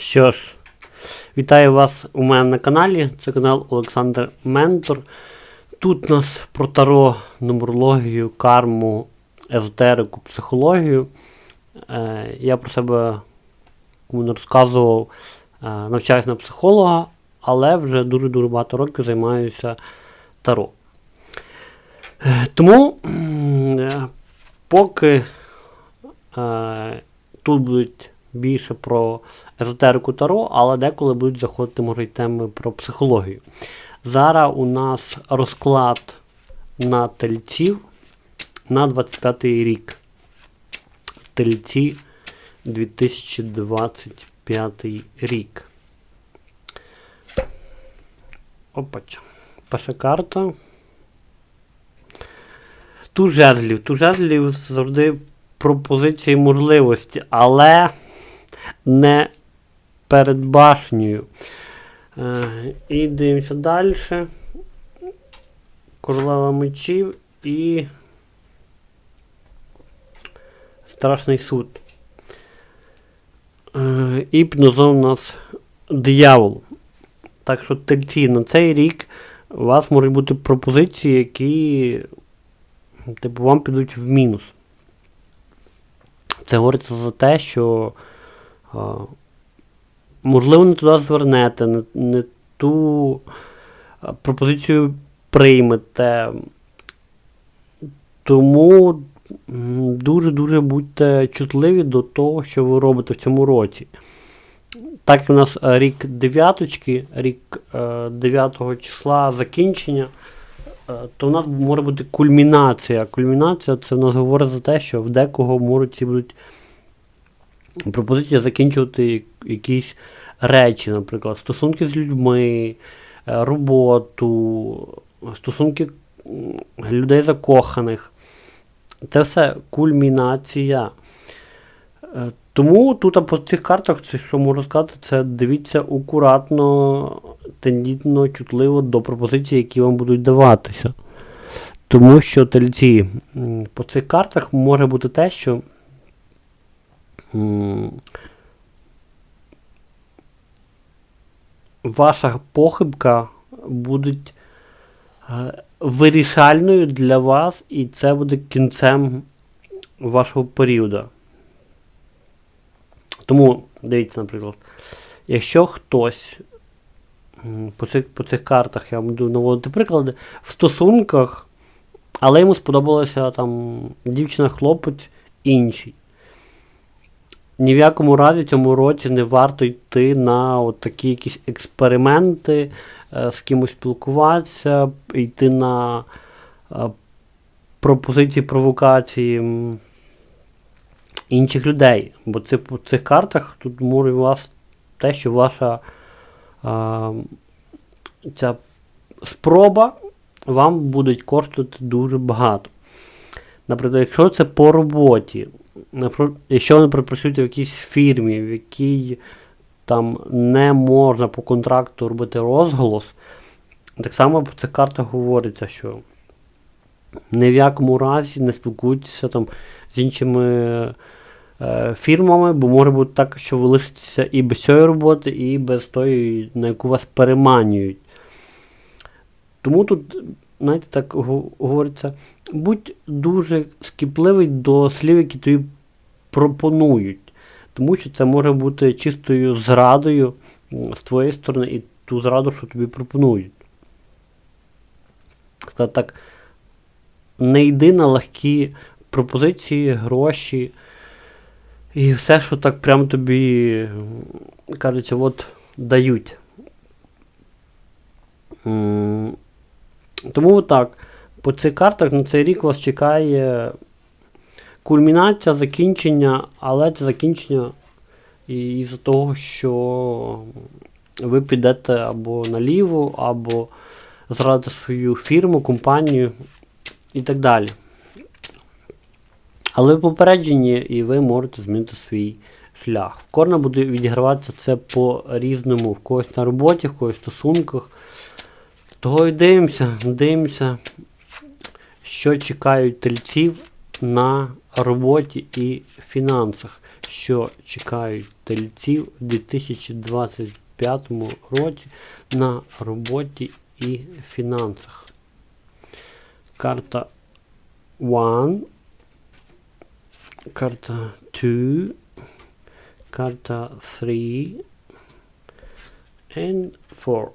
Що ж, вітаю вас у мене на каналі. Це канал Олександр Ментор. Тут у нас про таро, нумерологію, карму, езотерику, психологію. Е, я про себе не розказував, е, навчаюся на психолога, але вже дуже-дуже багато років займаюся таро. Е, Тому, е, поки е, тут будуть більше про езотерику Таро, але деколи будуть заходити, може, й теми про психологію. Зараз у нас розклад на тельців на 25 рік. Тельці 2025 рік. Опач. Перша карта. Ту жезлів. Ту жезлів завжди пропозиції можливості, але не перед башнею. Е, і дивимося далі. Королева мечів і Страшний суд. Е, і під у нас диявол. Так що тельці на цей рік у вас можуть бути пропозиції, які типу, вам підуть в мінус. Це говориться за те, що можливо не туди звернете, не, не ту пропозицію приймете. Тому дуже-дуже будьте чутливі до того, що ви робите в цьому році. Так як у нас е, рік дев'яточки, рік е, 9 числа закінчення, е, то у нас може бути кульмінація. Кульмінація це в нас говорить за те, що в декого можуть будуть пропозиції закінчувати якісь речі, наприклад, стосунки з людьми, е, роботу, стосунки людей закоханих. Це все кульмінація. Е, Тому тут по цих картах, це що можу сказати, це дивіться акуратно, тендітно, чутливо до пропозицій, які вам будуть даватися. Тому що тельці по цих картах може бути те, що ваша похибка буде вирішальною для вас, і це буде кінцем вашого періоду. Тому, дивіться, наприклад, якщо хтось по цих, по цих картах я буду наводити приклади, в стосунках, але йому сподобалася там дівчина-хлопець інший. Ні в якому разі цьому році не варто йти на от такі якісь експерименти, е, з кимось спілкуватися, йти на е, пропозиції провокації інших людей. Бо це по цих картах тут може вас те, що ваша а, ця спроба вам буде коштувати дуже багато. Наприклад, якщо це по роботі, якщо ви працюєте в якійсь фірмі, в якій там не можна по контракту робити розголос, так само по цих картах говориться, що ні в якому разі не спілкуйтеся там з іншими е, фірмами, бо може бути так, що ви лишитеся і без цієї роботи, і без тої, на яку вас переманюють. Тому тут, знаєте, так говориться, будь дуже скіпливий до слів, які тобі пропонують. Тому що це може бути чистою зрадою з твоєї сторони і ту зраду, що тобі пропонують. Сказати так, не йди на легкі пропозиції, гроші і все, що так прям тобі кажеться, от дають. Тому так, по цих картах на цей рік вас чекає кульмінація, закінчення, але це закінчення із-за того, що ви підете або наліво, або зрадите свою фірму, компанію і так далі. Але ви попереджені, і ви можете змінити свій шлях. В кожна буде відіграватися це по-різному. В когось на роботі, в когось в стосунках. Того і дивимося, дивимося, що чекають тельців на роботі і фінансах. Що чекають тельців у 2025 році на роботі і фінансах. Карта 1, карта 2, карта 3 and 4.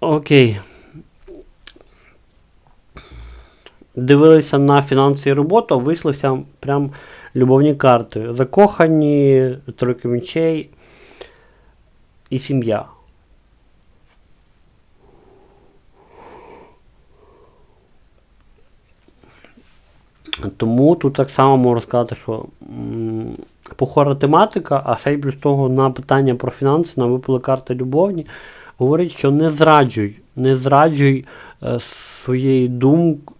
Окей. Дивилися на фінанси і роботу, вийшлися прям любовні карти. Закохані, тройка мечей і сім'я. Тому тут так само можу сказати, що похора тематика, а ще й плюс того на питання про фінанси нам випали карти любовні. Говорить, що не зраджуй, не зраджуй е, своєї думки.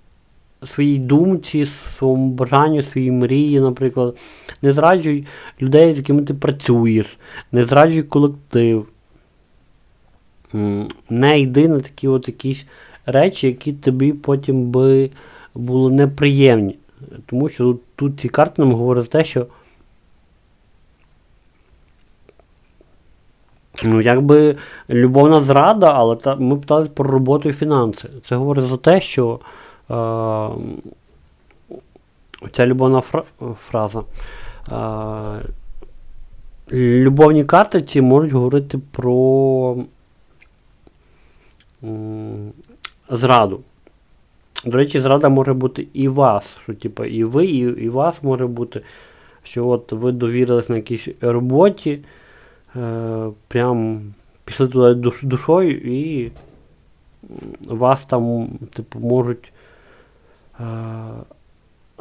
Своїй думці, своєму бажанню, своїй мрії, наприклад, не зраджуй людей, з якими ти працюєш, не зраджуй колектив. Не йди на такі от якісь речі, які тобі потім би були неприємні. Тому що тут, ці карти нам говорять те, що ну, якби любовна зрада, але та, ми питали про роботу і фінанси. Це говорить за те, що е, ця любовна фра, фраза. Е, любовні карти ці можуть говорити про м, зраду. До речі, зрада може бути і вас, що типу, і ви, і, і вас може бути, що от ви довірились на якійсь роботі, е, прям пішли туди душ, душою і вас там, типу, можуть е,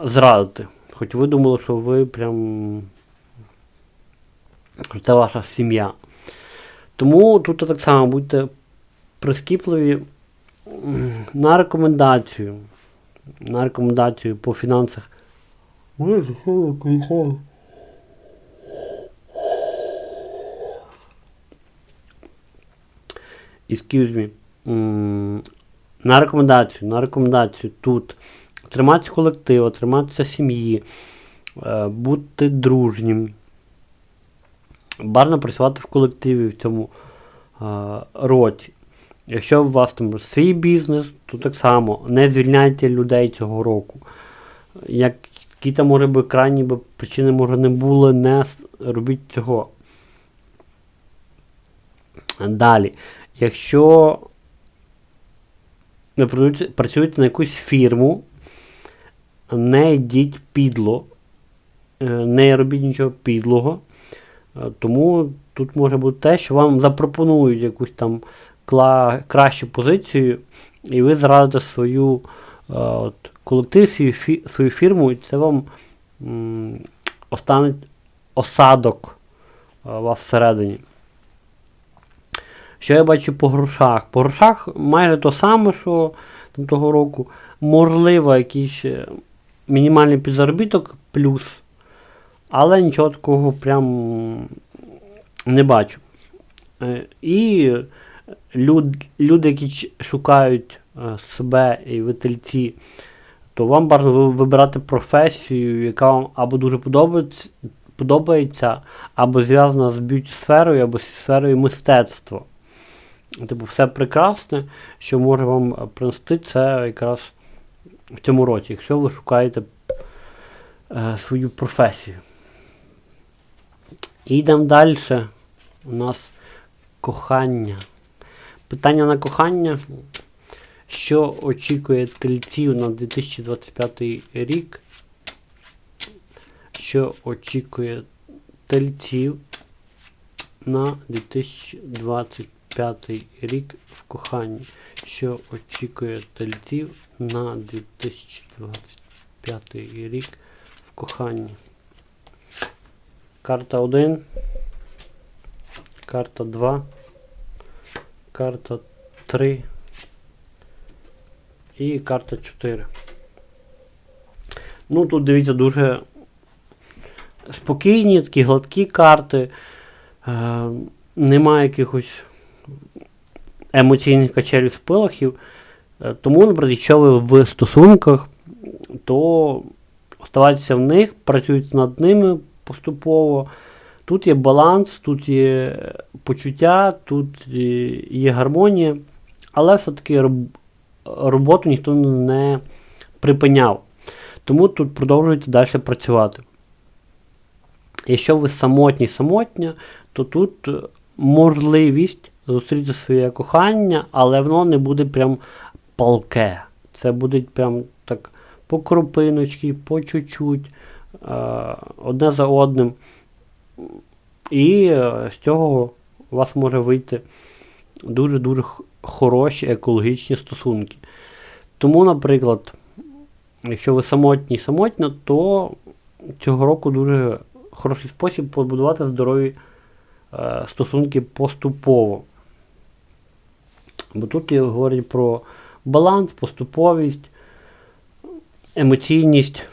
зрадити. Хоч ви думали, що ви прям що це ваша сім'я. Тому тут так само будьте прискіпливі на рекомендацію. На рекомендацію по фінансах. Excuse me. На рекомендацію, на рекомендацію тут триматися колективу, триматися сім'ї, е, бути дружнім. Бажано працювати в колективі в цьому е, році. Якщо у вас там свій бізнес, то так само не звільняйте людей цього року. Які там може би крайні би причини може не були, не робіть цього. Далі. Якщо ви працюєте- на якусь фірму, не йдіть підло, е, не робіть нічого підлого. Е, Тому тут може бути те, що вам запропонують якусь там кращу позицію, і ви зрадите свою е, от, колектив, свою, фі- свою фірму, і це вам м, остане осадок у вас всередині. Що я бачу по грошах? По грошах майже то саме, що там, того року. Можливо, якийсь е, мінімальний підзаробіток плюс, але нічого такого прям не бачу. Е, І люд, люди, які шукають е, себе і вительці, то вам бажано вибирати професію, яка вам або дуже подобається, подобається або зв'язана з б'юті-сферою, або з сферою мистецтва. Типу, все прекрасне, що може вам принести, це якраз в цьому році, якщо ви шукаєте е, свою професію. Йдемо далі. У нас кохання. Питання на кохання. Що очікує тельців на 2025 рік? Що очікує тельців на 2025 рік в коханні? Що очікує тельців на 2025 рік в коханні? Карта 1. Карта 2. Карта 3. І карта 4. Ну, тут дивіться дуже спокійні, такі гладкі карти. Е, немає якихось емоційних качелів спилахів. Е, тому, наприклад, якщо ви в стосунках, то оставайтеся в них, працюйте над ними поступово. Тут є баланс, тут є почуття, тут є гармонія, але все-таки роботу ніхто не припиняв. Тому тут продовжуйте далі працювати. Якщо ви самотні самотня, то тут можливість зустріти своє кохання, але воно не буде прям палке. Це буде прям так по крупиночки, по чуть-чуть, е, одне за одним. І е, з цього у вас може вийти дуже-дуже хороші екологічні стосунки. Тому, наприклад, якщо ви самотні і самотня, то цього року дуже хороший спосіб побудувати здорові е, стосунки поступово. Бо тут я говорю про баланс, поступовість, емоційність.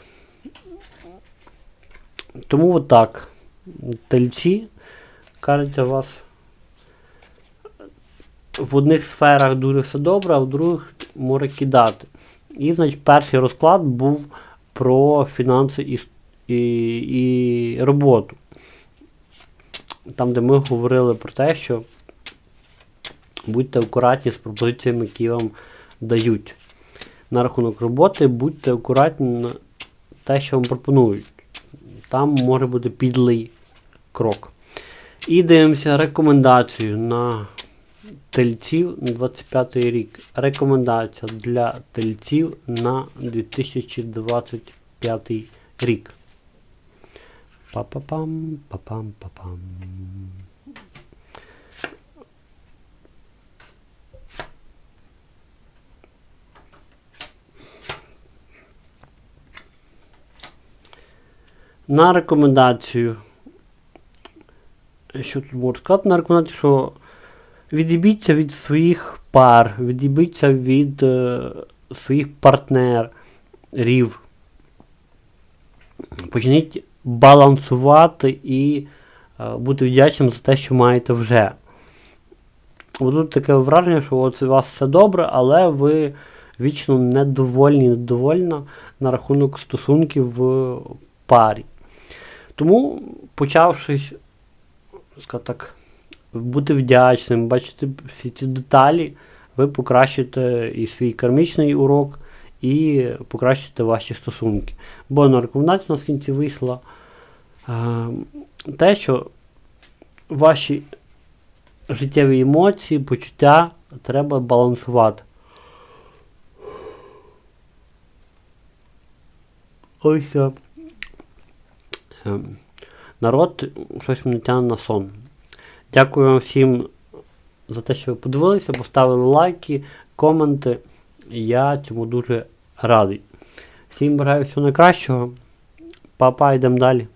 Тому отак. Тельці, кажеться, у вас в одних сферах дуже все добре, а в других може кидати. І, значить, перший розклад був про фінанси і, і, і роботу. Там, де ми говорили про те, що будьте акуратні з пропозиціями, які вам дають. На рахунок роботи будьте акуратні на те, що вам пропонують. Там може бути підлий крок. І дивимося рекомендацію на тельців на 25 рік. Рекомендація для тельців на 2025 рік. Па-па-пам, па-пам, На рекомендацію. Що тут можу сказати? На рекомендацію, що відібіться від своїх пар, відібіться від е, своїх партнерів. Почніть балансувати і е, бути вдячним за те, що маєте вже. Бо Тут таке враження, що от у вас все добре, але ви вічно недовольні, недовольна на рахунок стосунків в парі. Тому, почавшись, так, бути вдячним, бачити всі ці деталі, ви покращите і свій кармічний урок, і покращите ваші стосунки. Бо на рекомендації у нас в кінці вийшла е, те, що ваші життєві емоції, почуття треба балансувати. Ось Народ щось мене тягне на сон. Дякую вам всім за те, що ви подивилися, поставили лайки, коменти. Я цьому дуже радий. Всім бажаю всього найкращого. Па-па, йдемо далі.